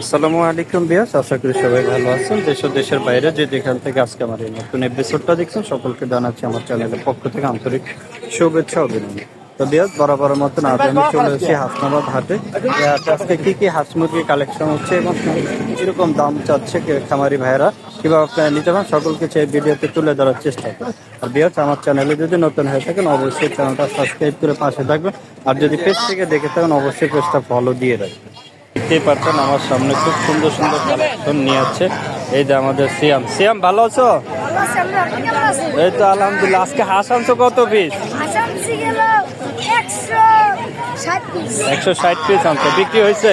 আসসালামু আলাইকুম বিয়াস, আশা করি সবাই ভালো আছেন। দেশ ও দেশের বাইরে যে যেখান থেকে আজকে আমার এই নতুন এপিসোডটা দেখছেন, সকলকে জানাচ্ছি আমার চ্যানেলের পক্ষ থেকে আন্তরিক শুভেচ্ছা অভিনন্দন। তো বিয়াস বরাবর মতন আজ আমি চলে এসেছি হাসনাবাদ হাটে। আজকে কি কি হাঁস মুরগি কালেকশন হচ্ছে এবং কীরকম দাম চাচ্ছে খামারি ভাইয়েরা, কীভাবে আপনারা নিতে পারেন, সকলকে সেই ভিডিওতে তুলে ধরার চেষ্টা করি। আর বিয়াস, আমার চ্যানেলে যদি নতুন হয়ে থাকেন, অবশ্যই চ্যানেলটা সাবস্ক্রাইব করে পাশে থাকবেন। আর যদি পেজ থেকে দেখে থাকেন, অবশ্যই পেজটা ফলো দিয়ে রাখবেন। দেখতেই পাচ্ছেন আমার সামনে খুব সুন্দর সুন্দর কালেকশন নিয়ে আছে এই যে আমাদের সিয়াম। সিয়াম ভালো আছো? এই তো আলহামদুলিল্লাহ। আজকে হাঁস আনছো কত পিস একশো ষাট পিস আনছো। বিক্রি হয়েছে?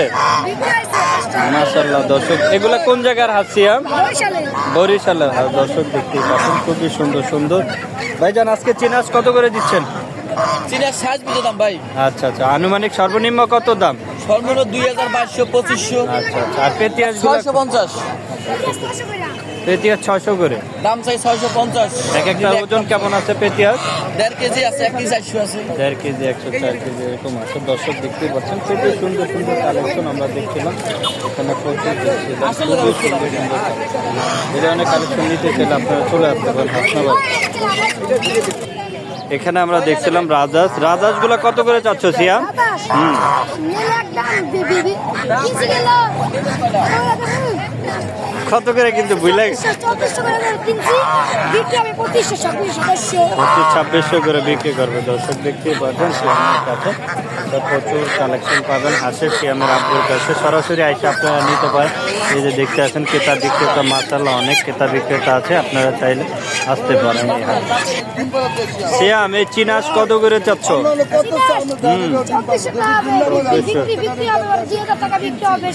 মাসাল্লাহ দর্শক। এগুলা কোন জায়গার হাঁস সিয়াম? বরিশালে বরিশালের হাঁস। দর্শক দেখতেই পাচ্ছেন খুবই সুন্দর সুন্দর। ভাইজান আজকে চিনাস কত করে দিচ্ছেন? বুঝে দাম ভাই। আচ্ছা আচ্ছা। আনুমানিক সর্বনিম্ন কত দাম? সর্বনিম্ন দুই হাজার বাইশশো পঁচিশশো। আচ্ছা আচ্ছা। আর পেতিয়াস ছয়শো পঞ্চাশ। ছশো ছয়শো করে? দাম চাই ছয়শো পঞ্চাশ। এক একটা ওজন কেমন আছে পেতিয়াস দেড় কেজি আছে এক কেজি আছে। দেড় কেজি একশো চার কেজি এরকম আছে। দর্শক দেখতেই পাচ্ছেন খুবই সুন্দর সুন্দর কালেকশন আমরা দেখছিলাম। এখানে প্রচুর দেখছিলাম খুবই সুন্দর সুন্দর কালেকশন। এই কালেকশন নিতে চাইলে আপনারা চলে আসতে পারেন হাসনাবাদ। এখানে আমরা দেখছিলাম রাজাস। রাজাসগুলা কত করে চাচ্ছ সিয়া? হুম। কত করে কিন্তু বুঝলে পঁচিশ। ছাব্বিশশো করে বিক্রি করবে। দর্শক দেখতেই পাবেন সিয়ামের কাছে। প্রচুর কালেকশন পাবেন। হাসের সিয়ামের আব্বুর কাছে। সরাসরি আইসে আপনারা নিতে পারেন। এই যে দেখতে আছেন ক্রেতা বিক্রেতা মাসাল্লাহ অনেক ক্রেতা বিক্রেতা আছে। আপনারা চাইলে আসতে পারেন এই হাটে। সিয়াম এই চিনাস কত করে চাচ্ছ? বিক্রি হবে।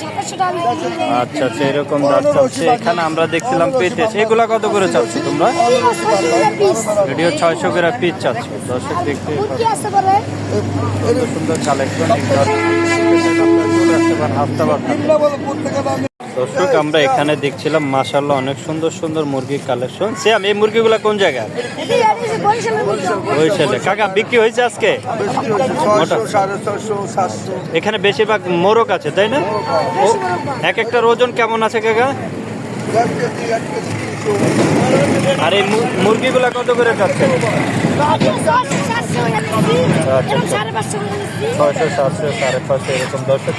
আচ্ছা আচ্ছা এরকম দাম চলছে এখানে আমরা দেখছিলাম পেতেছ এগুলা কত করে চাচ্ছ তোমরা? ভিডিও ছয়শো করে পিস চাচ্ছ। দর্শক দেখতে সুন্দর কালেকশন দর্শক, আমরা এখানে দেখছিলাম মাশাল্লাহ অনেক সুন্দর সুন্দর মুরগির কালেকশন সিয়াম এই মুরগিগুলা কোন জায়গায় কাকা, বিক্রি হয়েছে আজকে? এখানে বেশিরভাগ মোরক আছে, তাই না? এক একটার ওজন কেমন আছে, কাকা? আর এই মুরগিগুলা কত করে চাচ্ছেন ছয়শো সাতশো সাড়ে পাঁচশো এরকম দেখতে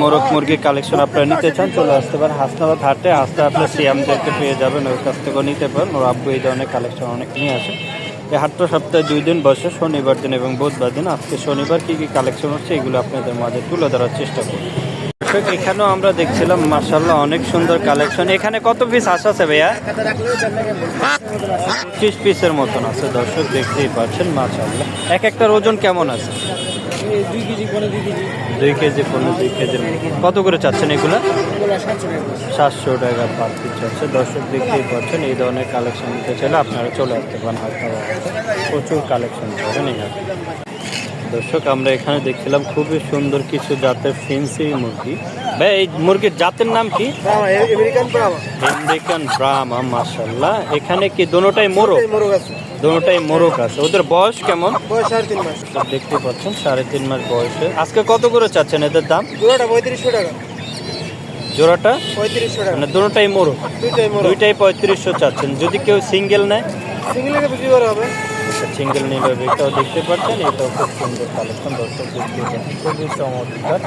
মোরগ কালেকশন আপনারা নিতে চান, চলে আসতে পারেন হাসনাবাদ হাটে। আসতে আপনার সিয়ামদেরকে পেয়ে যাবেন, ওর কাছ থেকেও নিতে পারেন। ওর আব্বু এই ধরনের কালেকশন অনেক নিয়ে আসে। এই হাটটা সপ্তাহে দুই দিন বসে, শনিবার দিন এবং বুধবার দিন। আজকে শনিবার কী কী কালেকশন হচ্ছে, এগুলো আপনাদের মাঝে তুলে ধরার চেষ্টা করি এখানেও আমরা দেখছিলাম মার্শাল্লাহ অনেক সুন্দর কালেকশন এখানে কত পিস হাঁস আছে ভাইয়া? পঁচিশ পিসের মতন আছে, দর্শক, দেখতেই পাচ্ছেন মাশাল্লাহ এক একটার ওজন কেমন আছে? দুই কেজি, পনেরো, দুই কেজি কত করে চাচ্ছেন এগুলো? সাতশো টাকা পার পিস চাচ্ছে। দর্শক, দেখতেই পাচ্ছেন, এই ধরনের কালেকশন নিতে চাইলে আপনারা চলে আসতে পারেন হাসপাতাল প্রচুর কালেকশন পাবেন এই। দর্শক আমরা এখানে দেখছিলাম খুবই সুন্দর কিছু জাতের ফেন্সি মুরগি। ভাই এই মুরগির জাতের নাম কি? আমেরিকান ব্রাহ্মা। মাশাল্লাহ এখানে কি দোনোটাই মোরগ? দোনোটাই মোরগ আছে। ওদের বয়স কেমন? তো দেখতে পাচ্ছেন সাড়ে তিন মাস বয়সে। আজকে কত করে চাচ্ছেন এদের দাম? পঁয়ত্রিশশো টাকা। জোড়াটা? পঁয়ত্রিশশো টাকা। মানে দুটোটাই মোরগ। দুইটাই পঁয়ত্রিশশো চাচ্ছেন। যদি কেউ সিঙ্গেল নেয়? করা হবে। সিঙ্গেল নিলে এটাও দেখতে পাচ্ছেন এটাও খুব সুন্দর কালেকশন দর্শক দেখতে পাচ্ছেন খুবই চমৎকার।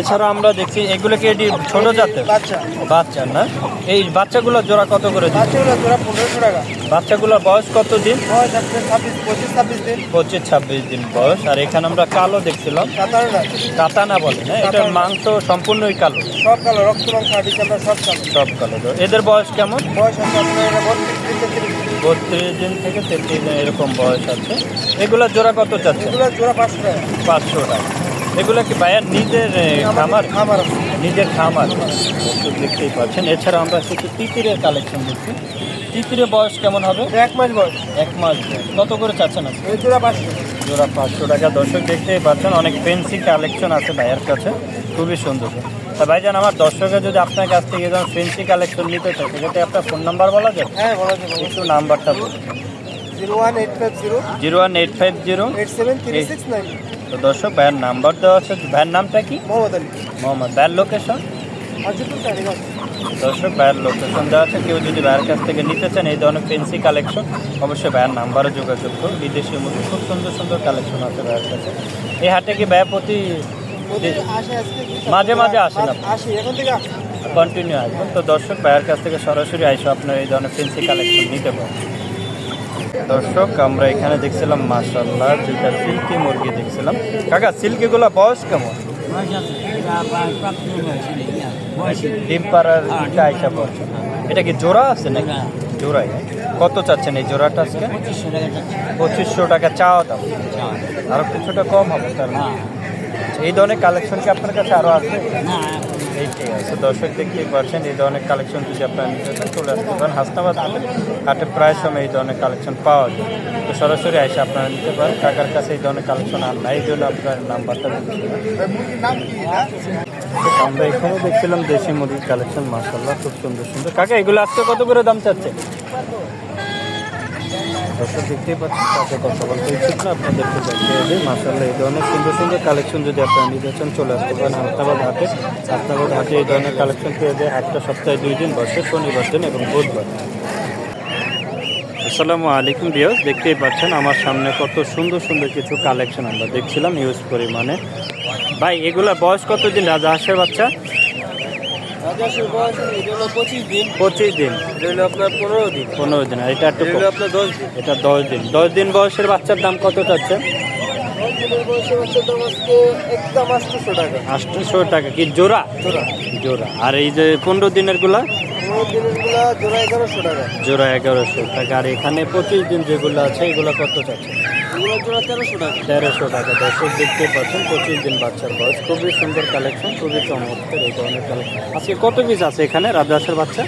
এছাড়া আমরা দেখছি এগুলো কি এটি ছোট জাতের? বাচ্চা। বাচ্চা না? এই বাচ্চাগুলো জোড়া কত করে দিচ্ছে? বাচ্চাগুলো জোড়া পনেরোশো টাকা। বাচ্চাগুলোর বয়স কত দিন? পঁচিশ ছাব্বিশ দিন। বয়স। আর এখানে আমরা কালো দেখছিলাম। কাতানা বলে না এটার মাংস সম্পূর্ণই কালো। সব কালো রক্ত মাংস সব কালো। সব কালো। এদের বয়স কেমন? বয়স বত্রিশ দিন থেকে তেত্রিশ দিন এরকম বয়স আছে। এগুলা জোড়া কত চাচ্ছে এগুলো জোড়া পাঁচশো টাকা। পাঁচশো টাকা। এগুলো কি ভাইয়ার নিজের খামার খামার? নিজের খামার দর্শক দেখতেই পাচ্ছেন। এছাড়া আমরা কিছু তিতিরের কালেকশন দেখছি। তিতিরের বয়স কেমন হবে? এক মাস বয়স। এক মাস বয়স। কত করে চাচ্ছেন আপনি? এই জোড়া পাঁচশো জোড়া পাঁচশো টাকা। দর্শক দেখতেই পাচ্ছেন অনেক ফেন্সি কালেকশন আছে ভাইয়ার কাছে। খুবই সুন্দর। তা ভাইজান আমার দর্শকের যদি আপনার কাছ থেকে যেমন ফেন্সি কালেকশন নিতে চায় সেক্ষেত্রে আপনার ফোন নাম্বার বলা যায়? হ্যাঁ বলা যাবে একটু নাম্বারটা বলুন। Zero one eight five zero. তো দর্শক ভাইয়ের নাম্বার দেওয়া আছে। ভাইয়ের নামটা কি? মোহাম্মদ আলী। মোহাম্মদ। ভাইয়ের লোকেশন? দর্শক ভাইয়ের লোকেশন দেওয়া আছে। কেউ যদি ভাইয়ের কাছ থেকে নিতে চান এই ধরনের পেন্সি কালেকশন অবশ্যই ভাইয়ের নাম্বারে যোগাযোগ করুন। বিদেশি মধ্যে খুব সুন্দর সুন্দর কালেকশন আছে ভাইয়ের কাছে। এই হাটে কি ব্যয় প্রতি মাঝে মাঝে আসেন কন্টিনিউ আসবেন। তো দর্শক ভাইয়ের কাছ থেকে সরাসরি আইসো আপনার এই ধরনের পেন্সি কালেকশন নিতে পারেন। দর্শক আমরা এখানে দেখছিলাম মাশাল্লাহ দুইটা সিল্কি মুরগি দেখছিলাম। কাকা সিল্কিগুলো বয়স কেমন? ডিম পাড়ার আইসা পড়ছে এটা কি জোড়া আছে নাকি? জোড়াই। কত চাচ্ছেন এই জোড়াটা আজকে? পঁচিশশো টাকা চাওয়া দাম। আরও কিছুটা কম হবে তার মানে। আচ্ছা, এই ধরনের কালেকশন কি আপনার কাছে আরও আছে? আছে। দর্শক দেখতেই পারছেন এই ধরনের কালেকশন যদি আপনারা নিতে চান, চলে আসতে পারেন। হাসনাবাদ হাটে প্রায় সময় এই ধরনের কালেকশন পাওয়া যায়। তো সরাসরি এসে আপনারা নিতে পারেন। কাকার কাছে এই ধরনের কালেকশন আর নাই জন্য আপনার নাম্বারটা আমরা এখানে দেখছিলাম দেশি মুরগির কালেকশন মাসাল্লাহ খুব সুন্দর সুন্দর। কাকা, এগুলো আজকে কত করে দাম চাচ্ছে দর্শক দেখতেই পাচ্ছেন তাকে কথা বলতে ইচ্ছুক না, আপনাদেরকে দেখিয়ে দিই। মাসাল্লাহ এই ধরনের সুন্দর সুন্দর কালেকশন যদি আপনারা নিতে চান, চলে আসতে পারেন হাসনাবাদ হাটে। হাসনাবাদ হাটে এই ধরনের কালেকশন পেয়ে যায় একটা সপ্তাহে দুই দিন বসে, শনিবার দিন এবং বুধবার আসসালামু আলাইকুম বিয়স দেখতেই পাচ্ছেন আমার সামনে কত সুন্দর সুন্দর কিছু কালেকশন আমরা দেখছিলাম ইউজ পরিমাণে। ভাই, এগুলা বয়স কত দিন রাজা হাঁসের বাচ্চা? রাজস্বের বয়স এটা হলো পঁচিশ দিন। পঁচিশ দিন। এটা হলো আপনার পনেরো দিন। পনেরো দিন আর এটা একটু এটা হলো আপনার দশ দিন। এটা দশ দিন। দশ দিন বয়সের বাচ্চার দাম কত চাচ্ছে? আটশোশো টাকা। কি জোড়া? জোড়া। জোড়া। আর এই যে পনেরো দিনেরগুলা? পনেরো দিনেরগুলা জোড়া এগারোশো টাকা। আর এখানে পঁচিশ দিন যেগুলো আছে এগুলো কত চাচ্ছে তেরোশো টাকা। দর্শক দেখতে পাচ্ছেন পঁচিশ দিন বাচ্চার বয়স। খুবই সুন্দর কালেকশন খুবই চমৎকার এই ধরনের কালেকশন। আজকে কত পিস আছে এখানে আছে বাচ্চা।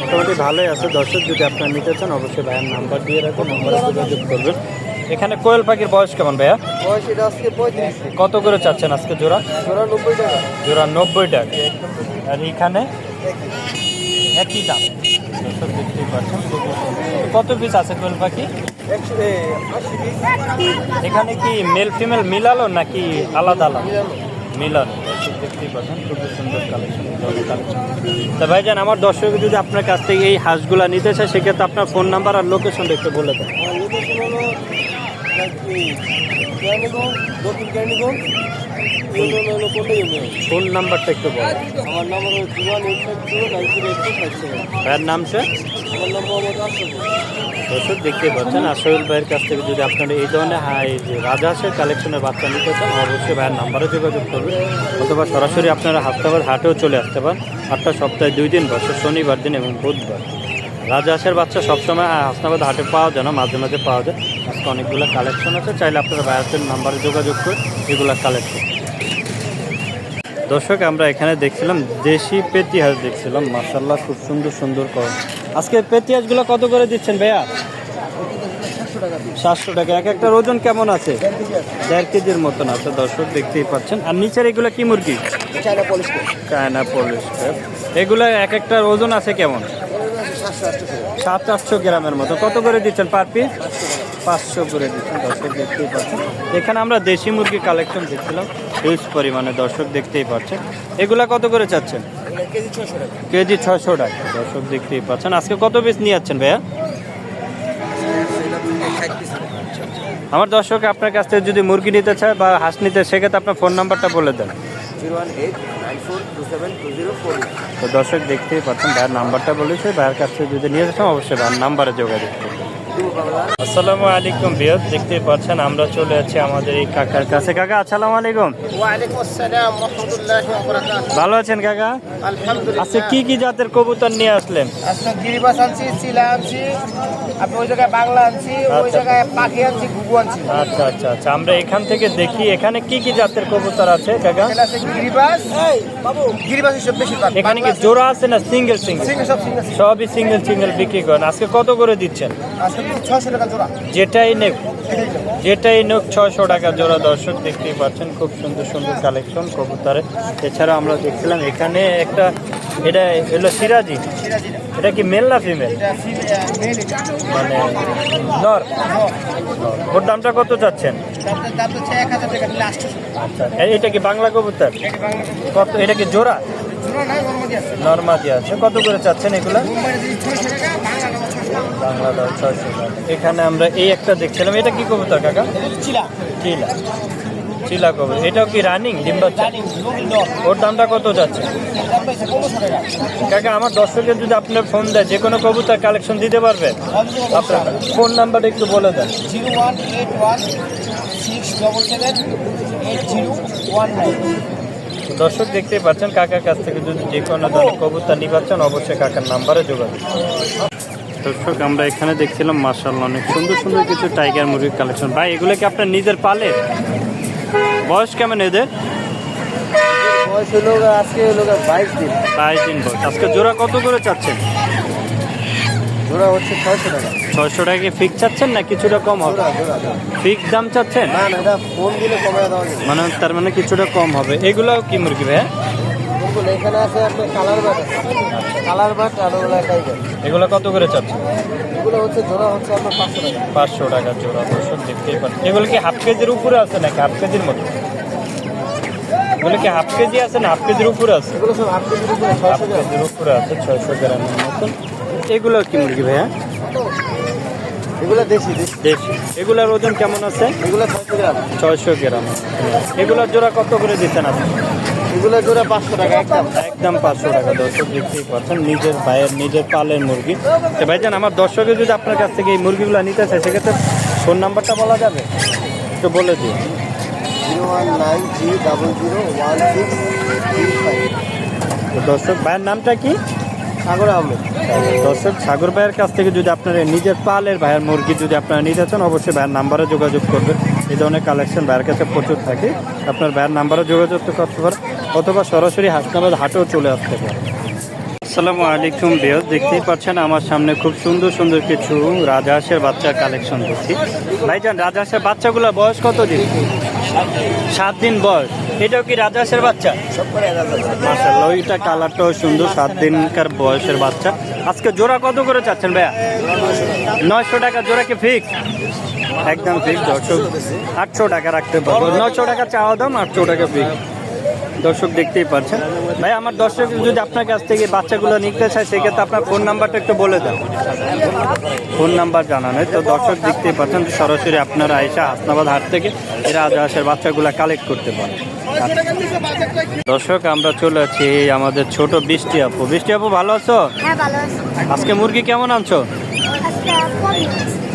মোটামুটি ভালোই আছে। দর্শক যদি আপনারা নিতে চান অবশ্যই ভাইয়ের নাম্বার দিয়ে রাখুন নাম্বারে যোগাযোগ করবেন। এখানে কোয়েল পাখির বয়স কেমন ভাইয়া? বয়স এটা আজকে পঁয়ত্রিশ। কত করে চাচ্ছেন আজকে জোড়া? জোড়া নব্বই টাকা। জোড়া নব্বই টাকা। আর এখানে? একই। দাম। কত পিস আছে কোয়েল পাখি? এখানে কি মেল ফিমেল মিলালো নাকি আলাদা আলাদা? মিলানো দর্শক দেখতেই পাচ্ছেন খুবই সুন্দর কালেকশন কালেকশন তা ভাইজান আমার দর্শক যদি আপনার কাছ থেকে এই হাঁসগুলা নিতে চায় সেক্ষেত্রে আপনার ফোন নাম্বার আর লোকেশনটা একটু বলে দেন। কেরানীগঞ্জ দক্ষিণ কেরানীগঞ্জ ফোন নাম্বারটা একটু বলেন আমার নাম্বার হলো two one eight five zero nine zero eight seven ভাইয়ের নাম সে আমার নাম মোহাম্মদ দর্শক দেখতে পাচ্ছেন আসল ভাইয়ের কাছ থেকে যদি আপনারা এই ধরনের হাই যে রাজহাঁসের কালেকশনের বাচ্চা নিতে চান অবশ্যই ভাইয়ের নাম্বারে যোগাযোগ করবেন। অথবা সরাসরি আপনারা হাসপাতাল হাটেও চলে আসতে পারেন। আটটা সপ্তাহে দুই দিন বসে শনিবার দিন এবং বুধবার রাজহাঁসের বাচ্চা সবসময় হাসনাবাদ হাটে পাওয়া যায় না মাঝে মাঝে পাওয়া যায়। আজকে অনেকগুলো কালেকশন আছে চাইলে আপনারা ভাইয়াসের নাম্বারে যোগাযোগ করে এগুলো কালেকশন দর্শক আমরা এখানে দেখছিলাম দেশি পেতি হাঁস দেখছিলাম মার্শাল্লাহ খুব সুন্দর সুন্দর কর আজকে পেতি হাঁসগুলো কত করে দিচ্ছেন ভাইয়া? সাতশো টাকা এক একটা ওজন কেমন আছে? দেড় কেজির মতন আছে দর্শক দেখতেই পাচ্ছেন। আর নিচের এগুলো কি মুরগি? চায়না পলিশ চায়না পলিশ এগুলো এক একটার ওজন আছে কেমন? সাত, আটশো গ্রামের মতো। কত করে দিচ্ছেন পার পিস পাঁচশো করে দিচ্ছেন, দর্শক দেখতেই পাচ্ছেন। এখানে আমরা দেশি মুরগি কালেকশন দেখছিলাম। হিউজ পরিমাণে দর্শক দেখতেই পাচ্ছেন। এগুলা কত করে চাচ্ছেন? কেজি ছশো টাকা। দর্শক দেখতেই পাচ্ছেন। আজকে কত পিস নিয়ে যাচ্ছেন ভাইয়া? আমার দর্শক আপনার কাছ থেকে যদি মুরগি নিতে চায় বা হাঁস নিতে, সেক্ষেত্রে আপনার ফোন নাম্বারটা বলে দেন। Zero one eight nine four two seven two zero four তো দর্শক দেখতেই পাচ্ছেন ভাইয়ের নাম্বারটা বলেছে ভাইয়ের কাছ থেকে যদি নিয়ে যেতাম অবশ্যই ভাইয়ের নাম্বারে যোগাযোগ করবেন আসসালামু আলাইকুম বিয়ত দেখতেই পাচ্ছেন আমরা চলে আছি আমাদের এই কাকার কাছে কাকা আসসালামু আলাইকুম। ওয়ালাইকুম আসসালাম। ভালো আছেন কাকা? আলহামদুলিল্লাহ। আচ্ছা কি কি জাতের কবুতর নিয়ে আসলেন? গিরিবাস আনছি চিলা আনছি আপনি ওই জায়গায় বাংলা আনছি ওই আচ্ছা। জায়গায় পাখি আনছি ঘুঘু আনছি। আচ্ছা আচ্ছা আচ্ছা আমরা এখান থেকে দেখি এখানে কি কি জাতের কবুতর আছে কাকা? গিরিবাস। বাবু। গিরিবাস হিসেব বেশি এখানে কি জোড়া আছে না সিঙ্গেল সিঙ্গেল? সিঙ্গেল সব সিঙ্গেল সবই সিঙ্গেল সিঙ্গেল বিক্রি করেন। আজকে কত করে দিচ্ছেন? আজকে ছশো টাকা জোড়া। যেটাই নেক যেটাই নোক ছয়শো টাকা জোড়া দর্শক দেখতেই পাচ্ছেন। খুব সুন্দর সুন্দর কালেকশন কবুতরের। এছাড়া আমরা দেখছিলাম এখানে একটা এটা হলো সিরাজি। এটা কি মেল না ফিমেল মানে নর। ওর দামটা কত চাচ্ছেন? আচ্ছা এটা কি বাংলা কবুতর? কত এটা কি জোড়া? নর্মাদি আছে। কত করে চাচ্ছেন এগুলা? বাংলা দাম ছয়শো বাংলা দাম ছয়শো টাকা। এখানে আমরা এই একটা দেখছিলাম। এটা কি কবুতর কাকা? চিলা। চিলা। চিলা কবুতর এটাও কি রানিং ওর দামটা কত যাচ্ছে? কাকা আমার দর্শকের যদি আপনার ফোন দেয় যে কোনো কবুতর কালেকশন দিতে পারবে? আপনার ফোন নাম্বারটা একটু বলে দেন। Zero one eight one six double seven eight zero one nine. দর্শক দেখতেই পাচ্ছেন কাকার কাছ থেকে যদি যে কোনো ধরনের কবুতর নিবাচ্ছেন অবশ্যই কাকার নাম্বারে যোগাযোগ দর্শক আমরা এখানে দেখছিলাম মার্শাল্লাহ অনেক সুন্দর সুন্দর কিছু টাইগার মুরগির কালেকশন ভাই এগুলো কি আপনার নিজের পালে? বয়স কেমন এদের? বয়স হলো আজকে হলো বাইশ দিন। বাইশ দিন বয়স। আজকে জোড়া কত করে চাচ্ছেন? জোড়া হচ্ছে ছয়শো টাকা। ছয়শো টাকা ফিক্স চাচ্ছেন না কিছুটা কম হবে। ফিক্স দাম চাচ্ছেন? না না এটা ফোন দিলে কমে দেওয়া যাবে। মানে তার মানে কিছুটা কম হবে। এগুলো কি মুরগি ভাই এখানে আছে আপনার কালার বাট আছে। কালার বাট আর ওগুলো টাইগার এগুলো কত করে চাচ্ছেন? এগুলো হচ্ছে জোড়া হচ্ছে আপনার পাঁচশো টাকা। পাঁচশো টাকা জোড়া দর্শক দেখতেই পারেন এগুলো কি হাফ কেজির উপরে আছে নাকি? হাফ কেজির মতো? এগুলো কি হাফ কেজি আছে না হাফ কেজির উপরে আছে? এগুলো সব হাফ কেজির উপরে হাফ কেজির উপরে আছে ছয়শো গ্রামের মতন এগুলো কি মুরগি ভাইয়া? এগুলো দেশি। দেশি। এগুলোর ওজন কেমন আছে? এগুলো ছয়শো গ্রাম। ছয়শো গ্রাম। এগুলোর জোড়া কত করে দিচ্ছেন আপনি? এগুলো জোড়া পাঁচশো টাকা একদম। একদম পাঁচশো টাকা দর্শক দেখতেই পাচ্ছেন নিজের ভাইয়ের নিজের পালের মুরগি। তো ভাইজান আমার দর্শকের যদি আপনার কাছ থেকে এই মুরগিগুলো নিতে চায় সেক্ষেত্রে ফোন নাম্বারটা বলা যাবে? একটু বলে দিন। Zero one nine three double zero one six three five তো দর্শক ভাইয়ের নামটা কি? সাগর আহমেদ। দর্শক সাগর ভাইয়ের কাছ থেকে যদি আপনারা নিজের পালের ভাইয়ের মুরগি যদি আপনারা নিতে চান অবশ্যই ভাইয়ের নাম্বারে যোগাযোগ করবেন। এই ধরনের কালেকশন ভাইয়ের কাছে প্রচুর থাকে। আপনার ভাইয়ের নাম্বারে যোগাযোগ করতে পারেন অথবা সরাসরি হাসনাবাদ হাটেও চলে আসতে পারে। আসসালামু আলাইকুম বিয়স দেখতেই পাচ্ছেন আমার সামনে খুব সুন্দর সুন্দর কিছু রাজহাঁসের বাচ্চার কালেকশন দেখছি। ভাইজান, রাজহাঁসের বাচ্চাগুলোর বয়স কত দিন? সাত দিন বয়স। এটাও কি রাজহাঁসের বাচ্চা? ওইটা কালারটাও সুন্দর, সাত দিনকার বয়সের বাচ্চা। আজকে জোড়া কত করে চাচ্ছেন ভাইয়া? নয়শো টাকা, জোড়া কি ফিক্স একদম ফিক্স দর্শক, আটশো টাকা রাখতে পারব। নয়শো টাকা চাওয়া দাম, আটশো টাকা ফিক্স দর্শক দেখতেই পাচ্ছেন। ভাই আমার দর্শক যদি আপনার কাছ থেকে বাচ্চাগুলো নিতে চায় সেক্ষেত্রে আপনার ফোন নাম্বারটা একটু বলে দেন। ফোন নাম্বার জানা নেই তো দর্শক দেখতেই পাচ্ছেন সরাসরি আপনারা আইসা হাসনাবাদ হাট থেকে এরা আজহাসের বাচ্চাগুলো কালেক্ট করতে পারেন দর্শক আমরা চলে আছি আমাদের ছোট বৃষ্টি আপু। বৃষ্টি আপু ভালো আছো? হ্যাঁ আজকে মুরগি কেমন আনছো।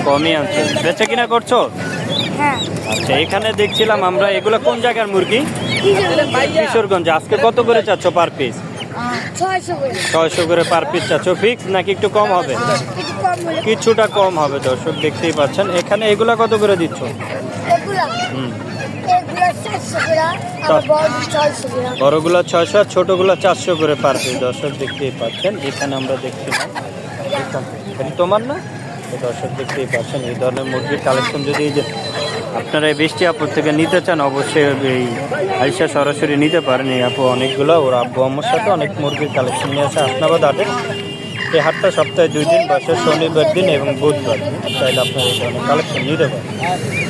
কমই আনছো। বেচে কিনা করছ? হ্যাঁ। আচ্ছা এখানে দেখছিলাম আমরা এগুলো কোন জায়গার মুরগি? কিশোরগঞ্জ? আজকে কত করে চাচ্ছ পার পিস ছয়শো করে পার পিস চাচ্ছ। ফিক্স নাকি একটু কম হবে? কিছুটা কম হবে দর্শক, দেখতেই পাচ্ছেন। এখানে এগুলা কত করে দিচ্ছ? বড়গুলো ছয়শো আর ছোটোগুলো চারশো করে পার পিস দর্শক, দেখতেই পাচ্ছেন। এখানে আমরা দেখছিলাম। তোমার না? দর্শক, দেখতেই পাচ্ছেন। এই ধরনের মুরগির কালেকশন যদি আপনারা এই বৃষ্টি আপুর থেকে নিতে চান, অবশ্যই এই আইসা সরাসরি নিতে পারেন। এই আপু অনেকগুলো, ওর আব্বু আমার সাথে অনেক মুরগির কালেকশন নিয়ে আছে আপনাবাদ হাটে এই হাটটা সপ্তাহে দুই দিন বসে শনিবার দিন এবং বুধবার দিন। চাইলে আপনারা অনেক কালেকশন নিতে পারেন।